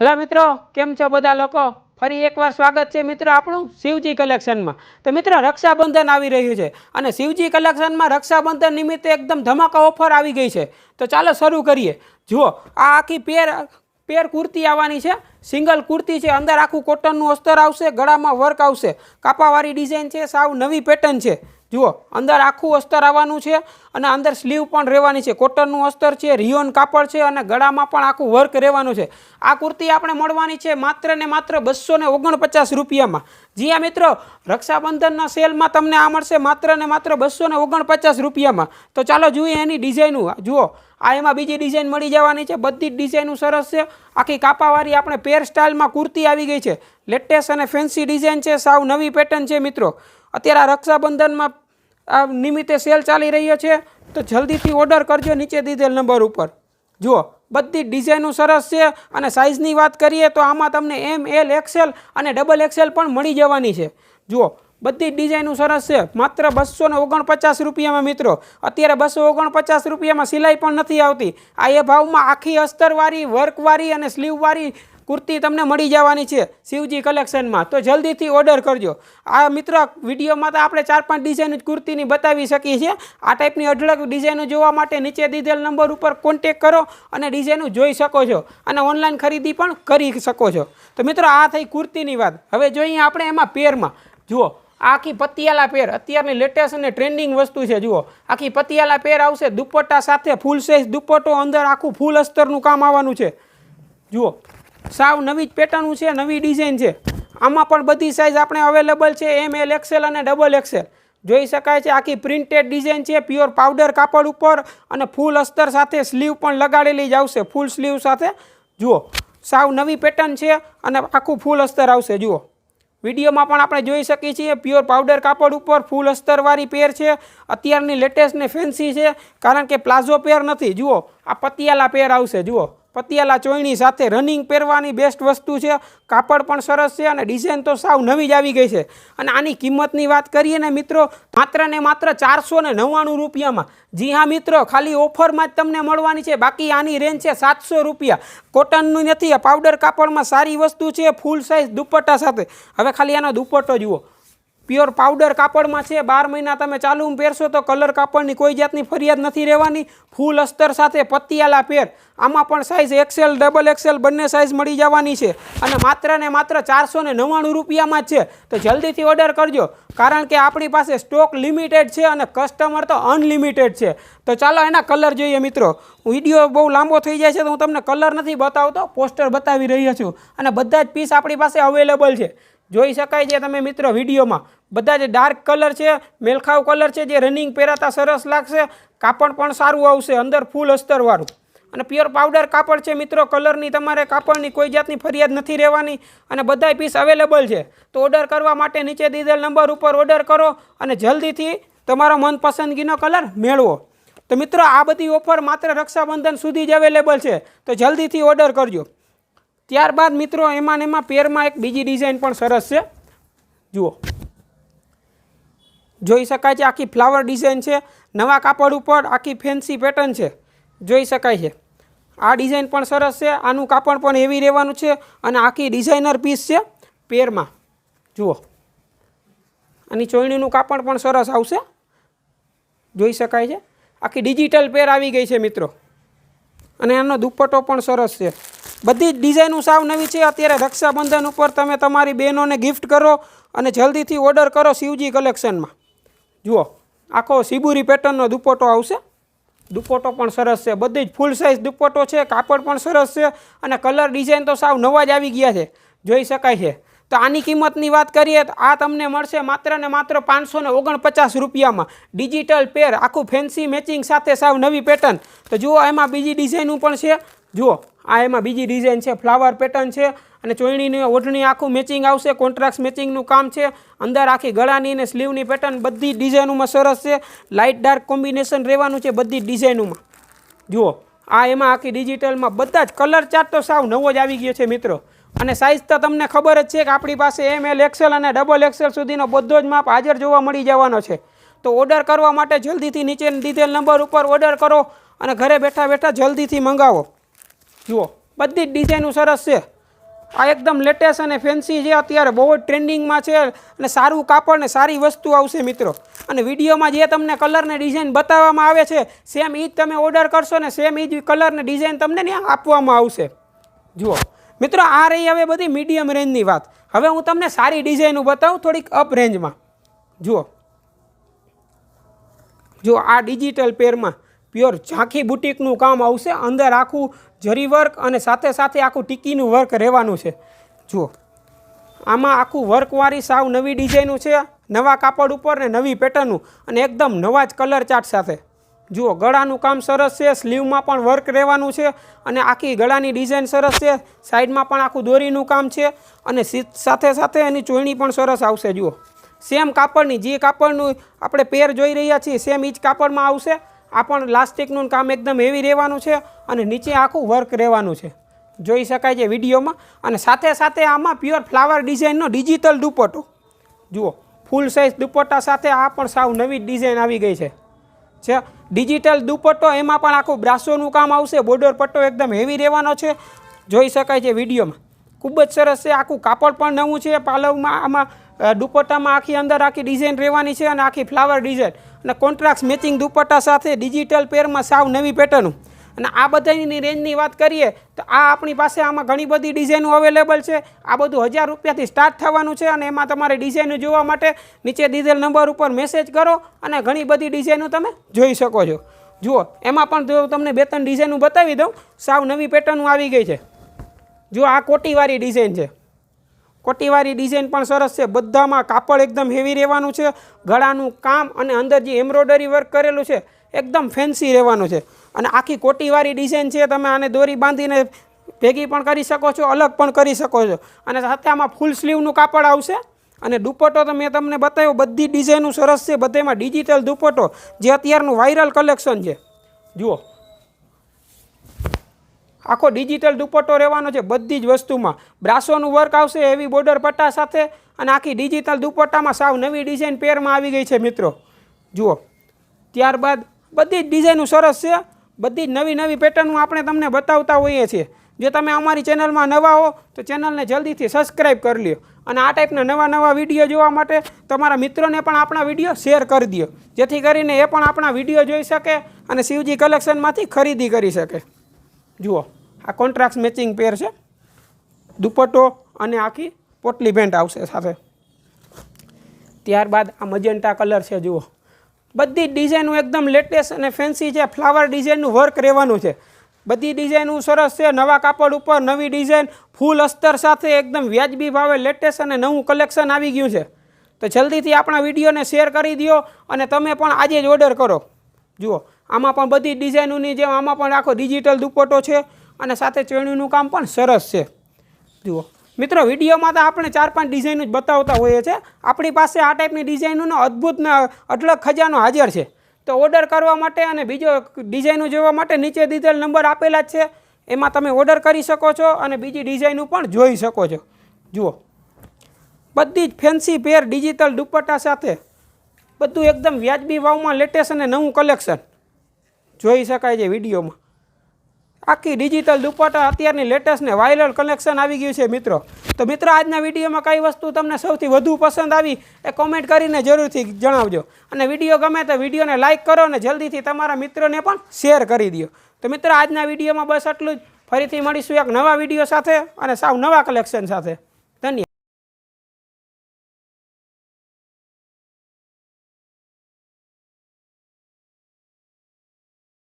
Hello મિત્રો, કેમ છો બધા લોકો? ફરી એકવાર સ્વાગત છે મિત્રો આપણું શિવજી કલેક્શનમાં. તો મિત્રો, રક્ષાબંધન આવી રહ્યું છે અને શિવજી કલેક્શનમાં રક્ષાબંધન નિમિત્તે એકદમ ધમાકા ઓફર આવી ગઈ છે. તો ચાલો શરૂ કરીએ. જુઓ, આ આખી પેર પેર કુર્તી આવવાની છે. સિંગલ કુર્તી છે, અંદર આખું કોટનનું અસ્તર આવશે, ગળામાં વર્ક આવશે. કાપાવાળી ડિઝાઇન છે, સાવ નવી પેટર્ન છે. જુઓ, અંદર આખું અસ્તર આવવાનું છે અને અંદર સ્લીવ પણ રહેવાની છે. કોટનનું અસ્તર છે, રિયોન કાપડ છે અને ગળામાં પણ આખું વર્ક રહેવાનું છે. આ કુર્તી આપણે મળવાની છે માત્ર ને માત્ર બસો ને ઓગણપચાસ રૂપિયામાં. જી આ મિત્રો, રક્ષાબંધનના સેલમાં તમને આ મળશે માત્ર ને માત્ર બસો ને ઓગણપચાસ રૂપિયામાં. તો ચાલો જોઈએ એની ડિઝાઇનું જુઓ, આ એમાં બીજી ડિઝાઇન મળી જવાની છે. બધી જ ડિઝાઇનું સરસ છે. આખી કાપાવાળી આપણે પેર સ્ટાઇલમાં કુર્તી આવી ગઈ છે. લેટેસ્ટ અને ફેન્સી ડિઝાઇન છે. સાવ નવી પેટર્ન છે મિત્રો. અત્યારે આ રક્ષાબંધનમાં આ નિમિત્તે સેલ ચાલી રહ્યો છે, તો જલ્દીથી ઓર્ડર કરજો નીચે દીધેલ નંબર ઉપર. જુઓ, બધી ડિઝાઇનો સરસ છે અને સાઇઝની વાત કરીએ તો આમાં તમને એમ એલ એક્સેલ અને ડબલ એક્સેલ પણ મળી જવાની છે. જુઓ, બધી ડિઝાઇનો સરસ છે, માત્ર બસો ને ઓગણપચાસ રૂપિયામાં મિત્રો. અત્યારે બસો ઓગણપચાસ રૂપિયામાં સિલાઈ પણ નથી આવતી. આ એ ભાવમાં આખી અસ્તરવાળી વર્કવાળી અને સ્લીવવાળી કુર્તી તમને મળી જવાની છે શિવજી કલેક્શનમાં. તો જલ્દીથી ઓર્ડર કરજો. આ મિત્ર વિડીયોમાં તો આપણે ચાર પાંચ ડિઝાઇન કુર્તીની બતાવી શકીએ છીએ. આ ટાઈપની અઢળક ડિઝાઇનો જોવા માટે નીચે દીધેલ નંબર ઉપર કોન્ટેક કરો અને ડિઝાઇનો જોઈ શકો છો અને ઓનલાઈન ખરીદી પણ કરી શકો છો. તો મિત્રો, આ થઈ કુર્તીની વાત. હવે જોઈએ આપણે એમાં પેરમાં. જુઓ, આખી પતિયાલા પેર. અત્યારની લેટેસ્ટ અને ટ્રેન્ડિંગ વસ્તુ છે, જુઓ. આખી પતિયાલા પેર આવશે, દુપટ્ટા સાથે ફૂલ સાઇઝ દુપટ્ટો અંદર આખું ફૂલ અસ્તરનું કામ આવવાનું છે. જુઓ. સાવ નવી જ પેટર્નનું છે, નવી ડિઝાઇન છે. આમાં પણ બધી સાઇઝ આપણે અવેલેબલ છે એમ એલ એક્સેલ અને ડબલ એક્સેલ જોઈ શકાય છે, આખી પ્રિન્ટેડ ડિઝાઇન છે પ્યોર પાવડર કાપડ ઉપર અને ફૂલ અસ્તર સાથે સ્લીવ પણ લગાડેલી જ આવશે. ફૂલ સ્લીવ સાથે. જુઓ, સાવ નવી પેટર્ન છે અને આખું ફૂલ અસ્તર આવશે. જુઓ. વિડીયોમાં પણ આપણે જોઈ શકીએ છીએ પ્યોર પાવડર કાપડ ઉપર ફૂલ અસ્તરવાળી પેર છે. અત્યારની લેટેસ્ટ ને ફેન્સી છે, કારણ કે પ્લાઝો પેર નથી. જુઓ, આ પતિયાલા પેર આવશે. જુઓ. પતિયાલા ચોયણી સાથે રનિંગ પહેરવાની બેસ્ટ વસ્તુ છે. કાપડ પણ સરસ છે અને ડિઝાઇન તો સાવ નવી જ આવી ગઈ છે. અને આની કિંમતની વાત કરીએ ને મિત્રો, માત્ર ને માત્ર ચારસો ને નવ્વાણું રૂપિયામાં. જી હા મિત્રો, ખાલી ઓફરમાં જ તમને મળવાની છે. બાકી આની રેન્જ છે સાતસો રૂપિયા. કોટનનું નથી પાવડર કાપડમાં સારી વસ્તુ છે ફૂલ સાઇઝ દુપટ્ટા સાથે. હવે ખાલી આનો દુપટ્ટો જુઓ. પ્યોર પાવડર કાપડમાં છે, બાર મહિના તમે ચાલુ પહેરશો તો કલર કાપડની કોઈ જાતની ફરિયાદ નથી રહેવાની. ફૂલ અસ્તર સાથે પતિયાલા પેર આમાં પણ સાઇઝ એક્સેલ ડબલ એક્સેલ બંને સાઇઝ મળી જવાની છે. અને માત્ર ને માત્ર ચારસો ને નવ્વાણું રૂપિયામાં જ છે. તો જલ્દીથી ઓર્ડર કરજો. કારણ કે આપણી પાસે સ્ટોક લિમિટેડ છે અને કસ્ટમર તો અનલિમિટેડ છે. તો ચાલો એના કલર જોઈએ મિત્રો. વીડિયો બહુ લાંબો થઈ જાય છે તો હું તમને કલર નથી બતાવતો પોસ્ટર બતાવી રહ્યો છું. અને બધા જ પીસ આપણી પાસે અવેલેબલ છે. જોઈ શકાય છે તમે મિત્રો વિડીયોમાં. બધા જ ડાર્ક કલર છે, મેલખાવ કલર છે, જે રનિંગ પહેરાતા સરસ લાગશે, કાપડ પણ સારું આવશે, અંદર ફૂલ અસ્તરવાળું. અને પ્યોર પાવડર કાપડ છે મિત્રો કલરની તમારે કાપડની કોઈ જાતની ફરિયાદ નથી રહેવાની. અને બધાય પીસ અવેલેબલ છે. તો ઓર્ડર કરવા માટે નીચે દીધેલ નંબર ઉપર ઓર્ડર કરો અને જલ્દીથી તમારો મનપસંદગીનો કલર મેળવો. તો મિત્રો, આ બધી ઓફર માત્ર રક્ષાબંધન સુધી જ અવેલેબલ છે. તો જલ્દીથી ઓર્ડર કરજો. ત્યારબાદ મિત્રો, એમાં ને એમાં પેરમાં એક બીજી ડિઝાઇન પણ સરસ છે. જુઓ. જોઈ શકાય છે આખી ફ્લાવર ડિઝાઇન છે. નવા કાપડ ઉપર આખી ફેન્સી પેટર્ન છે. જોઈ શકાય છે. આ ડિઝાઇન પણ સરસ છે. આનું કાપડ પણ એવી રહેવાનું છે અને આખી ડિઝાઇનર પીસ છે પેરમાં. જુઓ. આની ચોયણીનું કાપડ પણ સરસ આવશે. જોઈ શકાય છે. આખી ડિજિટલ પેર આવી ગઈ છે મિત્રો. અને એનો દુપટ્ટો પણ સરસ છે. બધી જ ડિઝાઇનો સાવ નવી છે. અત્યારે રક્ષાબંધન ઉપર તમે તમારી બહેનોને ગિફ્ટ કરો અને જલ્દીથી ઓર્ડર કરો શિવજી કલેક્શનમાં જુઓ, આખો સિબુરી પેટર્નનો દુપટ્ટો આવશે. દુપટ્ટો પણ સરસ છે. બધી જ ફૂલ સાઇઝ દુપટ્ટો છે. કાપડ પણ સરસ છે અને કલર ડિઝાઇન તો સાવ નવા જ આવી ગયા છે. જોઈ શકાય છે. તો આની કિંમતની વાત કરીએ તો આ તમને મળશે માત્ર ને માત્ર પાંચસો ને ઓગણપચાસ રૂપિયામાં. ડિજિટલ પેર આખું ફેન્સી મેચિંગ સાથે સાવ નવી પેટર્ન તો જુઓ, એમાં બીજી ડિઝાઇનું પણ છે. જુઓ આ એમાં બીજી ડિઝાઇન છે ફ્લાવર પેટર્ન છે અને ચોઈણીની ઓઢણી આખું મેચિંગ આવશે કોન્ટ્રાક્ટ મેચિંગનું કામ છે. અંદર આખી ગળાની અને સ્લીવની પેટર્ન બધી ડિઝાઇનોમાં સરસ છે. લાઇટ ડાર્ક કોમ્બિનેશન રહેવાનું છે બધી ડિઝાઇનોમાં જુઓ, આ એમાં આખી ડિજિટલમાં બધા જ કલર ચાર્ટ તો સાવ નવો જ આવી ગયો છે મિત્રો. અને સાઇઝ તો તમને ખબર જ છે કે આપણી પાસે એમ એલ એક્સેલ અને ડબલ એક્સેલ સુધીનો બધો જ માપ હાજર જોવા મળી જવાનો છે. તો ઓર્ડર કરવા માટે જલ્દીથી નીચે દીધેલ નંબર ઉપર ઓર્ડર કરો અને ઘરે બેઠા બેઠા જલ્દીથી મંગાવો. જુઓ, બધી જ ડિઝાઇનો સરસ છે. આ એકદમ લેટેસ્ટ અને ફેન્સી છે. અત્યારે બહુ જ ટ્રેન્ડિંગમાં છે અને સારું કાપડ ને સારી વસ્તુ આવશે મિત્રો. અને વિડીયોમાં જે તમને કલર ને ડિઝાઇન બતાવવામાં આવે છે સેમ એ જ તમે ઓર્ડર કરશો ને સેમ એ જ કલર ને ડિઝાઇન તમને ત્યાં આપવામાં આવશે. જુઓ, મિત્રો, આ રહી હવે બધી મીડિયમ રેન્જની વાત. હવે હું તમને સારી ડિઝાઇનો બતાવું થોડીક અપ રેન્જમાં જુઓ. જુઓ, આ ડિજિટલ પેરમાં પ્યોર ઝાંખી બુટીકનું કામ આવશે. અંદર આખું જરી વર્ક અને સાથે સાથે આખું ટીકીનું વર્ક રહેવાનું છે. જુઓ. આમાં આખું વર્કવાળી સાવ નવી ડિઝાઇનું છે. નવા કાપડ ઉપર ને નવી પેટર્નનું અને એકદમ નવા જ કલર ચાર્ટ સાથે. જુઓ, ગળાનું કામ સરસ છે. સ્લીવમાં પણ વર્ક રહેવાનું છે અને આખી ગળાની ડિઝાઇન સરસ છે. સાઈડમાં પણ આખું દોરીનું કામ છે અને સાથે સાથે એની ચોયણી પણ સરસ આવશે. જુઓ. સેમ કાપડની, જે કાપડનું આપણે પેર જોઈ રહ્યા છીએ, સેમ એ જ કાપડમાં આવશે. આ પણ લાસ્ટિકનું કામ એકદમ હેવી રહેવાનું છે અને નીચે આખું વર્ક રહેવાનું છે. જોઈ શકાય છે વિડીયોમાં. અને સાથે સાથે આમાં પ્યોર ફ્લાવર ડિઝાઇનનો ડિજિટલ દુપટ્ટો. જુઓ ફૂલ સાઇઝ દુપટ્ટા સાથે આ પણ સાવ નવી ડિઝાઇન આવી ગઈ છે. છે ડિજિટલ દુપટ્ટો એમાં પણ આખું બ્રાસોનું કામ આવશે. બોર્ડર પટ્ટો એકદમ હેવી રહેવાનો છે. જોઈ શકાય છે વિડીયોમાં. ખૂબ જ સરસ છે. આખું કાપડ પણ નવું છે. પાલવમાં આમાં દુપટ્ટામાં આખી અંદર આખી ડિઝાઇન રહેવાની છે અને આખી ફ્લાવર ડિઝાઇન અને કોન્ટ્રાક્ટ મેચિંગ દુપટ્ટા સાથે ડિજિટલ પેરમાં સાવ નવી પેટર્ન અને આ બધાની રેન્જની વાત કરીએ, તો આ આપણી પાસે આમાં ઘણી બધી ડિઝાઇનો અવેલેબલ છે. આ બધું હજાર રૂપિયાથી સ્ટાર્ટ થવાનું છે અને એમાં તમારે ડિઝાઇનો જોવા માટે નીચે દીધેલ નંબર ઉપર મેસેજ કરો અને ઘણી બધી ડિઝાઇનો તમે જોઈ શકો છો. જુઓ, એમાં પણ તમને બે ત્રણ ડિઝાઇનો બતાવી દઉં, સાવ નવી પેટર્નો આવી ગઈ છે. જો આ કોટીવાળી ડિઝાઇન છે. કોટીવાળી ડિઝાઇન પણ સરસ છે. બધામાં કાપડ એકદમ હેવી રહેવાનું છે. ગળાનું કામ અને અંદર જે એમ્બ્રોઇડરી વર્ક કરેલું છે, એકદમ ફેન્સી રહેવાનું છે. અને આખી કોટીવાળી ડિઝાઇન છે, તમે આને દોરી બાંધીને ભેગી પણ કરી શકો છો, અલગ પણ કરી શકો છો. અને સાથે આમાં ફૂલ સ્લીવનું કાપડ આવશે. અને દુપટ્ટો તો મેં તમને બતાવ્યો, બધી ડિઝાઇનો સરસ છે. બધેમાં ડિજિટલ દુપટ્ટો, જે અત્યારનું વાયરલ કલેક્શન છે. જુઓ. આખો ડિજિટલ દુપટ્ટો રહેવાનો છે બધી જ વસ્તુમાં. બ્રાસોનું વર્ક આવશે એવી બોર્ડર પટ્ટા સાથે અને આખી ડિજિટલ દુપટ્ટામાં સાવ નવી ડિઝાઇન પેરમાં આવી ગઈ છે મિત્રો. જુઓ. ત્યારબાદ બધી જ ડિઝાઇનું સરસ છે. બધી જ નવી નવી પેટર્નનું આપણે તમને બતાવતા હોઈએ છીએ. જો તમે અમારી ચેનલમાં નવા હો, તો ચેનલને જલ્દીથી સબસ્ક્રાઈબ કરી લ્યો. અને આ ટાઈપના નવા નવા વીડિયો જોવા માટે તમારા મિત્રોને પણ આપણા વીડિયો શેર કરી દો જેથી કરીને એ પણ આપણા વીડિયો જોઈ શકે અને શિવજી કલેક્શનમાંથી ખરીદી કરી શકે. જુઓ, આ કોન્ટ્રાક્ટ મેચિંગ પેર છે. દુપટ્ટો અને આખી પોટલી પેન્ટ આવશે સાથે. ત્યારબાદ આ મજેન્ટા કલર છે, જુઓ. બધી ડિઝાઇનું એકદમ લેટેસ્ટ અને ફેન્સી છે. ફ્લાવર ડિઝાઇનનું વર્ક રહેવાનું છે. બધી ડિઝાઇન સરસ છે. નવા કાપડ ઉપર નવી ડિઝાઇન ફૂલ અસ્તર સાથે એકદમ વ્યાજબી ભાવે લેટેસ્ટ અને નવું કલેક્શન આવી ગયું છે. તો જલ્દીથી આપણા વિડીયોને શેર કરી દો અને તમે પણ આજે જ ઓર્ડર કરો. જુઓ આમાં પણ બધી ડિઝાઇનોની જેમ આમાં પણ આખો ડિજિટલ દુપટ્ટો છે અને સાથે ચેણીનું કામ પણ સરસ છે. જુઓ. મિત્રો, વિડીયોમાં તો આપણે ચાર પાંચ ડિઝાઇનો જ બતાવતા હોઈએ છીએ. આપણી પાસે આ ટાઈપની ડિઝાઇનોનો અદ્ભુત અઢળક ખજાનો હાજર છે. તો ઓર્ડર કરવા માટે અને બીજો ડિઝાઇનો જોવા માટે નીચે દીધેલ નંબર આપેલા જ છે. એમાં તમે ઓર્ડર કરી શકો છો અને બીજી ડિઝાઇનો પણ જોઈ શકો છો. જુઓ. બધી જ ફેન્સી પેર ડિજિટલ દુપટ્ટા સાથે. બધું એકદમ વ્યાજબી ભાવમાં લેટેસ્ટ અને નવું કલેક્શન જોઈ શકાય છે વિડીયોમાં. આખી ડિજિટલ દુપટ્ટા અત્યારની લેટેસ્ટ ને વાયરલ કલેક્શન આવી ગયું છે મિત્રો. તો મિત્રો, આજના વિડીયોમાં કઈ વસ્તુ તમને સૌથી વધુ પસંદ આવી એ કોમેન્ટ કરીને જરૂરથી જણાવજો. અને વીડિયો ગમે તો વિડીયોને લાઇક કરો અને જલ્દીથી તમારા મિત્રોને પણ શેર કરી દો. તો મિત્રો, આજના વિડીયોમાં બસ આટલું જ. ફરીથી મળીશું એક નવા વીડિયો સાથે અને સાવ નવા કલેક્શન સાથે.